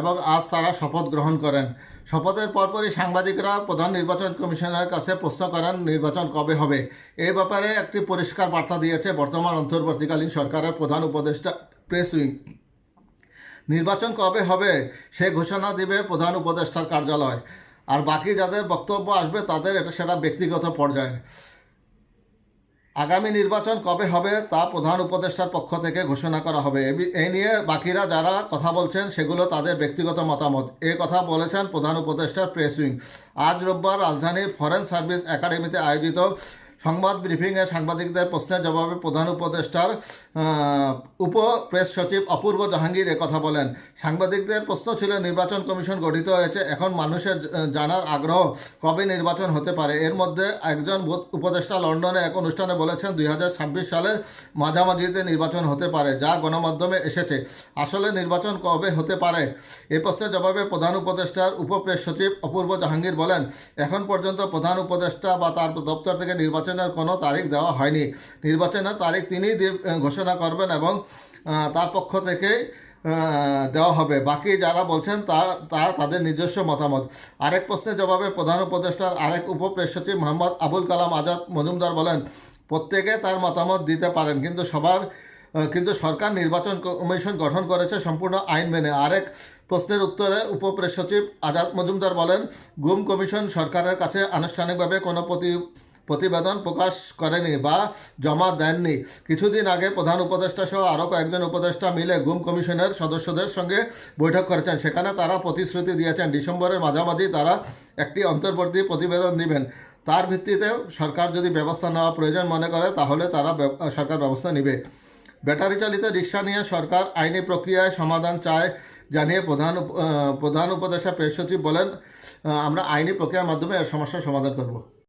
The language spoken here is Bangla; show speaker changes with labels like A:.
A: এবং আজ তারা শপথ গ্রহণ করেন। শপথের পরপরই সাংবাদিকরা প্রধান নির্বাচন কমিশনের কাছে প্রশ্ন করেন, নির্বাচন কবে হবে? এই ব্যাপারে একটি পরিষ্কার বার্তা দিয়েছে বর্তমান অন্তর্বর্তীকালীন সরকারের প্রধান উপদেষ্টা প্রেস উইং। নির্বাচন কবে হবে সে ঘোষণা দিবে প্রধান উপদেষ্টার কার্যালয়। আর বাকি যাদের বক্তব্য আসবে তাদের এটা সেটা ব্যক্তিগত পর্যায়ে আগামী নির্বাচন কবে হবে তা প্রধান উপদেষ্টার পক্ষ থেকে ঘোষণা করা হবে। এই নিয়ে বাকিরা যারা কথা বলছেন সেগুলো তাদের ব্যক্তিগত মতামত। এ কথা বলেছেন প্রধান উপদেষ্টার প্রেস উইং। আজ রোববার রাজধানীর ফরেন সার্ভিস একাডেমিতে আয়োজিত সংবাদ ব্রিফিংয়ে সাংবাদিকদের প্রশ্নের জবাবে প্রধান উপদেষ্টার উপ প্রেস সচিব অপূর্ব জাহাঙ্গীর কথা বলেন। সাংবাদিকদের প্রশ্ন ছিল, নির্বাচন কমিশন গঠিত হয়েছে, এখন মানুষের জানার আগ্রহ কবে নির্বাচন হতে পারে? এর মধ্যে একজন উপদেষ্টা লন্ডনে এক অনুষ্ঠানে বলেছেন, দুই সালের মাঝামাঝিতে নির্বাচন হতে পারে, যা গণমাধ্যমে এসেছে। আসলে নির্বাচন কবে হতে পারে? এ প্রশ্নের জবাবে প্রধান উপদেষ্টার উপপ্রেস সচিব অপূর্ব জাহাঙ্গীর বলেন, এখন পর্যন্ত প্রধান উপদেষ্টা বা তার দপ্তর থেকে নির্বাচনের কোনো তারিখ দেওয়া হয়নি। নির্বাচনের তারিখ দিয়ে- ঘোষণা করবেন এবং তার পক্ষ থেকে দেওয়া হবে। বাকি যারা বলছেন তা তা তাদের নিজস্ব মতামত। আরেক প্রশ্নের জবাবে প্রধান উপদেষ্টার আরেক উপপ্রেস সচিব মোহাম্মদ আবুল কালাম আজাদ মজুমদার বলেন, প্রত্যেকে তার মতামত দিতে পারেন, কিন্তু সবার কিন্তু সরকার নির্বাচন কমিশন গঠন করেছে সম্পূর্ণ আইন মেনে। আরেক প্রশ্নের উত্তরে উপপ্রেস সচিব আজাদ মজুমদার বলেন, গুম কমিশন সরকারের কাছে আনুষ্ঠানিকভাবে কোনো প্রতি প্রতিবেদন প্রকাশ করেনি বা জমা দেননি। কিছুদিন আগে প্রধান উপদেষ্টা সহ আরও কয়েকজন উপদেষ্টা মিলে গুম কমিশনের সদস্যদের সঙ্গে বৈঠক করেছেন। সেখানে তারা প্রতিশ্রুতি দিয়েছেন, ডিসেম্বরের মাঝামাঝি তারা একটি অন্তর্বর্তী প্রতিবেদন দিবেন। তার ভিত্তিতে সরকার যদি ব্যবস্থা নেওয়া প্রয়োজন মনে করে, তাহলে তারা সরকার ব্যবস্থা নেবে। ব্যাটারি চালিত রিক্সা নিয়ে সরকার আইনি প্রক্রিয়ায় সমাধান চায় জানিয়ে প্রধান প্রধান উপদেষ্টা প্রেস সচিব বলেন আমরা আইনি প্রক্রিয়ার মাধ্যমে এর সমস্যার সমাধান করব।